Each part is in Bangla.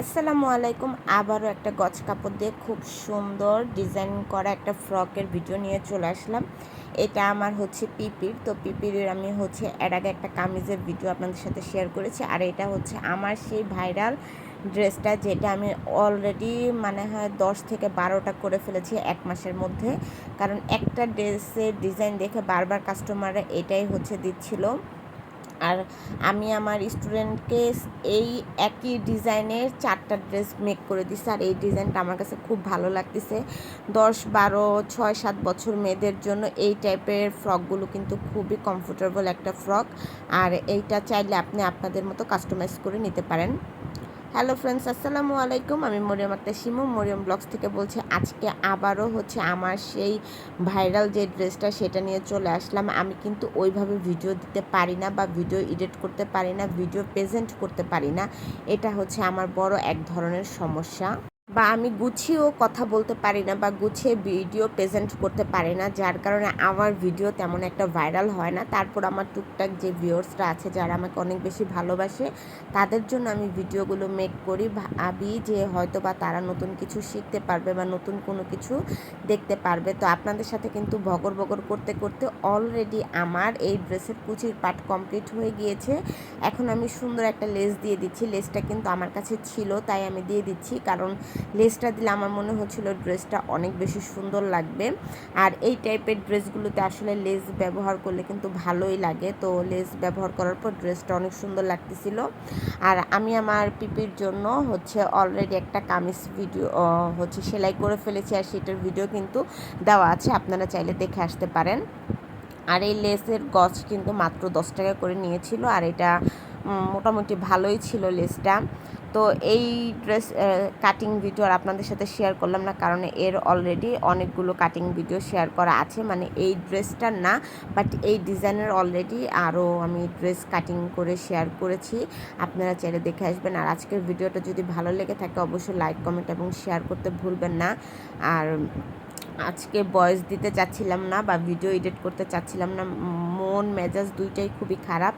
আসসালামু আলাইকুম। আবারও একটা গছ কাপড় দিয়ে খুব সুন্দর ডিজাইন করা একটা ফ্রকের ভিডিও নিয়ে চলে আসলাম। এটা আমার হচ্ছে পিপির। তো পিপির আমি হচ্ছে এর আগে একটা কামিজের ভিডিও আপনাদের সাথে শেয়ার করেছি। আর এটা হচ্ছে আমার সেই ভাইরাল ড্রেসটা যেটা আমি অলরেডি মানে হয় দশ থেকে বারোটা করে ফেলেছি এক মাসের মধ্যে। কারণ একটা ড্রেসের ডিজাইন দেখে বারবার কাস্টমাররা এটাই হচ্ছে দিচ্ছিল। আর আমি আমার স্টুডেন্টকে এই একই ডিজাইনের চারটা ড্রেস মেক করে দিছি। আর এই ডিজাইনটা আমার কাছে খুব ভালো লাগতেছে। দশ, বারো, ছয়, সাত বছর মেয়েদের জন্য এই টাইপের ফ্রকগুলো কিন্তু খুবই কমফোর্টেবল একটা ফ্রক। আর এইটা চাইলে আপনি আপনাদের মতো কাস্টমাইজ করে নিতে পারেন। হ্যালো ফ্রেন্ডস আসসালামু আলাইকুম। আমি মরিয়ম আক্তার শিমু, মরিয়ম ব্লগস থেকে বলছি আজকে আবারও হচ্ছে আমার সেই ভাইরাল যে ড্রেসটা সেটা নিয়ে চলে আসলাম। আমি কিন্তু ওইভাবে ভিডিও দিতে পারি না বা ভিডিও এডিট করতে পারি না, ভিডিও প্রেজেন্ট করতে পারি না। এটা হচ্ছে আমার বড় এক ধরনের সমস্যা। বা আমি গুছিয়েও কথা বলতে পারি না বা গুছিয়ে ভিডিও প্রেজেন্ট করতে পারি না, যার কারণে আমার ভিডিও তেমন একটা ভাইরাল হয় না। তারপর আমার টুকটাক যে ভিউয়ার্সরা আছে যারা আমাকে অনেক বেশি ভালোবাসে, তাদের জন্য আমি ভিডিওগুলো মেক করি। ভাবি যে হয়তো বা তারা নতুন কিছু শিখতে পারবে বা নতুন কোনো কিছু দেখতে পারবে। তো আপনাদের সাথে কিন্তু ভগর বগর করতে করতে অলরেডি আমার এই ড্রেসের কুচির পার্ট কমপ্লিট হয়ে গিয়েছে। এখন আমি সুন্দর একটা লেস দিয়ে দিচ্ছি। লেসটা কিন্তু আমার কাছে ছিল, তাই আমি দিয়ে দিচ্ছি। কারণ লেসটা দিলে আমার মনে হচ্ছিল ড্রেসটা অনেক বেশি সুন্দর লাগবে। আর এই টাইপের ড্রেসগুলোতে আসলে লেস ব্যবহার করলে কিন্তু ভালোই লাগে। তো লেস ব্যবহার করার পর ড্রেসটা অনেক সুন্দর লাগতেছিল। আর আমি আমার পিপির জন্য হচ্ছে অলরেডি একটা কামিজ ভিডিও হচ্ছে সেলাই করে ফেলেছি আর সেটার ভিডিও কিন্তু দেওয়া আছে। আপনারা চাইলে দেখে আসতে পারেন। আর এই লেসের গছ কিন্তু মাত্র দশ টাকা করে নিয়েছিল। আর এটা মোটামুটি ভালোই ছিল লেসটা। তো এই ড্রেস কাটিং ভিডিও আর আপনাদের সাথে শেয়ার করলাম না, কারণ এর অলরেডি অনেকগুলো কাটিং ভিডিও শেয়ার করা আছে। মানে এই ড্রেসটার না বাট এই ডিজাইনের অলরেডি আরও আমি ড্রেস কাটিং করে শেয়ার করেছি। আপনারা চাইলে দেখে আসবেন। আর আজকের ভিডিওটা যদি ভালো লেগে থাকে, অবশ্যই লাইক কমেন্ট এবং শেয়ার করতে ভুলবেন না। আর আজকে ভয়েস দিতে চাচ্ছিলাম না বা ভিডিও এডিট করতে চাচ্ছিলাম না মন, মেজাজ দুইটাই খুবই খারাপ।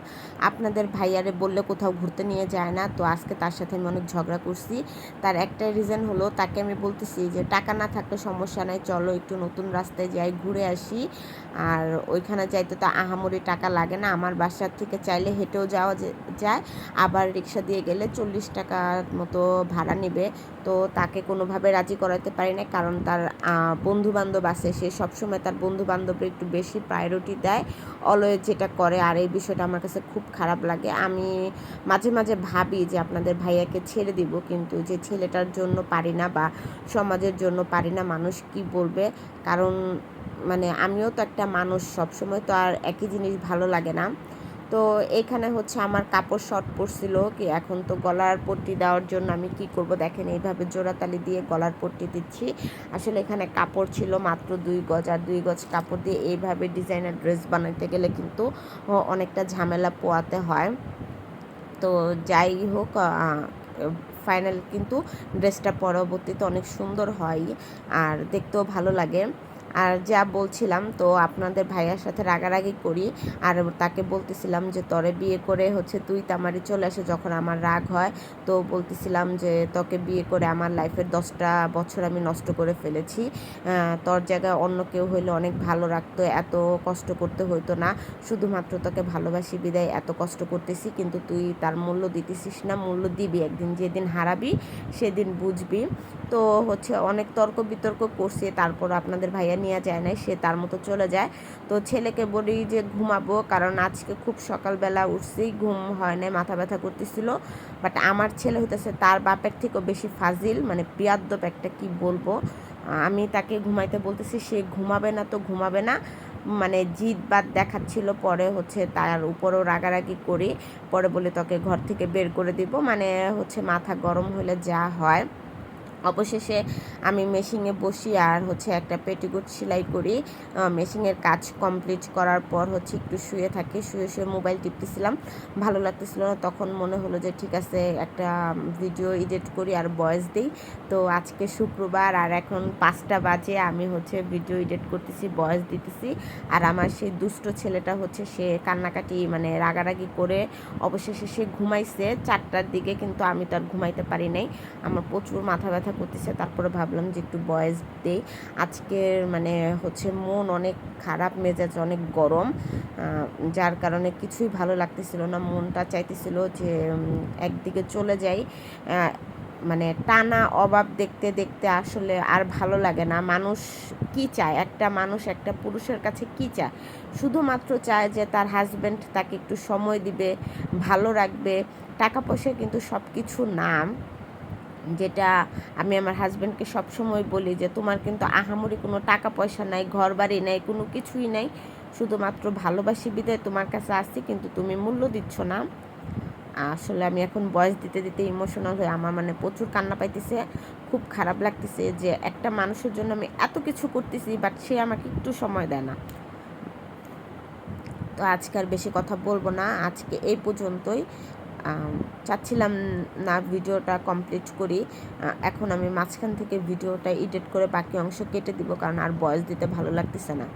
আপনাদের ভাইয়ারে বললে কোথাও ঘুরতে নিয়ে যায় না, তো আজকে তার সাথে আমি অনেক ঝগড়া করছি। তার একটা রিজন হলো, তাকে আমি বলতেছি যে, টাকা না থাকলে সমস্যা নাই, চলো একটু নতুন রাস্তায় যাই, ঘুরে আসি। আর ওইখানে যাইতে তো আহামরি টাকা লাগে না, আমার বাসার থেকে চাইলে হেঁটেও যাওয়া যায়। আবার রিক্সা দিয়ে গেলে চল্লিশ টাকার মতো ভাড়া নেবে। তো তাকে কোনোভাবে রাজি করাতে পারি না কারণ তার বন্ধু বান্ধব আছে। সে সবসময় তার বন্ধু বান্ধবের একটু বেশি প্রায়োরিটি দেয়। অলওয়েজ যেটা করে, আর এই বিষয়টা আমার কাছে খুব খারাপ লাগে। আমি মাঝে মাঝে ভাবি যে আপনাদের ভাইয়াকে ছেড়ে দিব, কিন্তু যে ছেলেটার জন্য পারি না বা সমাজের জন্য পারি না, মানুষ কি বলবে? কারণ মানে আমিও তো একটা মানুষ, সবসময় তো আর একই জিনিস ভালো লাগে না। তো এখানে হচ্ছে আমার কাপড় শর্ট পড়ছিল কি, এখন তো গলার পট্টি দেওয়ার জন্য আমি কি করব দেখেন, এইভাবে জোড়াতালি দিয়ে গলার পট্টি দিচ্ছি। আসলে এখানে কাপড় ছিল মাত্র দুই গজ, আর দুই গজ কাপড় দিয়ে এইভাবে ডিজাইনার ড্রেস বানাতে গেলে কিন্তু অনেকটা ঝামেলা পোয়াতে হয়। তো যাই হোক ফাইনাল কিন্তু ড্রেসটা পরবর্তীতে অনেক সুন্দর হয়, আর দেখতেও ভালো লাগে। আর যা বলছিলাম, তো আপনাদের ভাইয়ার সাথে রাগারাগি করি, আর তাকে বলতেছিলাম যে, তরে বিয়ে করে হচ্ছে তুই তামারি চলে আসে যখন আমার রাগ হয়। তো বলতেছিলাম যে, তোকে বিয়ে করে আমার লাইফের দশটা বছর আমি নষ্ট করে ফেলেছি। তোর জায়গায় অন্য কেউ হইলে অনেক ভালো রাখতো, এত কষ্ট করতে হইতো না। শুধুমাত্র তোকে ভালোবাসি, বিদায়, এত কষ্ট করতেছি, কিন্তু তুই তার মূল্য দিতেছিস না, মূল্য দিবি। একদিন যেদিন হারাবি, সেদিন বুঝবি। তো হচ্ছে অনেক তর্ক বিতর্ক করছে, তারপর আপনাদের ভাইয়া নেওয়া যায় না সে তার মতো চলে যায়। তো ছেলেকে বলি যে ঘুমাবো, কারণ আজকে খুব সকালবেলা উঠছি, ঘুম হয় না মাথা ব্যথা করতেছিল। বাট আমার ছেলে হইতেছে তার বাপের থেকেও বেশি ফাজিল মানে পিয়াদ্দপ একটা কি বলব? আমি তাকে ঘুমাইতে বলতেছি, সে ঘুমাবে না তো ঘুমাবে না। মানে জিদ বাদ দেখাচ্ছিল, পরে হচ্ছে তার উপরও রাগারাগি করি, পরে বলে তোকে ঘর থেকে বের করে দিব। মানে হচ্ছে মাথা গরম হলে যা হয়। অবশেষে আমি মেশিনে বসি আর হচ্ছে একটা পেটিকোট সেলাই করি। মেশিনের কাজ কমপ্লিট করার পর হচ্ছে একটু শুয়ে থাকি। শুয়ে শুয়ে মোবাইল টিপতেছিলাম। ভালো লাগতেছিল না। তখন মনে হলো যে ঠিক আছে, একটা ভিডিও এডিট করি আর ভয়েস দিই। তো আজকে শুক্রবার আর এখন পাঁচটা বাজে। আমি হচ্ছে ভিডিও এডিট করতেছি ভয়েস দিতেছি। আর আমার সেই দুষ্ট ছেলেটা হচ্ছে সে কান্নাকাটি মানে রাগারাগি করে অবশেষে সে ঘুমাইছে। চারটার দিকে কিন্তু আমি তো আর ঘুমাইতে পারি নাই। আমার প্রচুর মাথা ব্যথা করতেছে, তারপরে ভাবলাম যে একটু বয়েস দেই আজকের মানে হচ্ছে মন অনেক খারাপ, মেজাজ অনেক গরম যার কারণে কিছুই ভালো লাগতেছিল না। মনটা চাইতেছিল যে একদিকে চলে যাই। মানে টানা অভাব দেখতে দেখতে আসলে আর ভালো লাগে না। মানুষ কি চায়? একটা মানুষ একটা পুরুষের কাছে কি চায়? শুধুমাত্র চায় যে তার হাজব্যান্ড তাকে একটু সময় দিবে, ভালো রাখবে। টাকা পয়সা কিন্তু সব কিছু নাম। যেটা আমি আমার হাজব্যান্ডকে সবসময় বলি যে, তোমার কিন্তু আহামরি কোনো টাকা পয়সা নাই ঘর বাড়ি নাই, কোনো কিছুই নাই। শুধুমাত্র ভালোবাসি বিদায় তোমার কাছে আসছি, কিন্তু তুমি মূল্য দিচ্ছ না। আসলে আমি এখন বয়স দিতে দিতে ইমোশনাল হয়ে আমার মানে প্রচুর কান্না পাইতেছে। খুব খারাপ লাগতেছে যে, একটা মানুষের জন্য আমি এত কিছু করতেছি বাট সে আমাকে একটু সময় দেয় না। তো আজকে আর বেশি কথা বলব না। আজকে এই পর্যন্তই। চাচ্ছিলাম না ভিডিওটা কমপ্লিট করি। এখন আমি মাঝখান থেকে ভিডিওটা এডিট করে বাকি অংশ কেটে দিব, কারণ আর বয়স দিতে ভালো লাগতেছে না।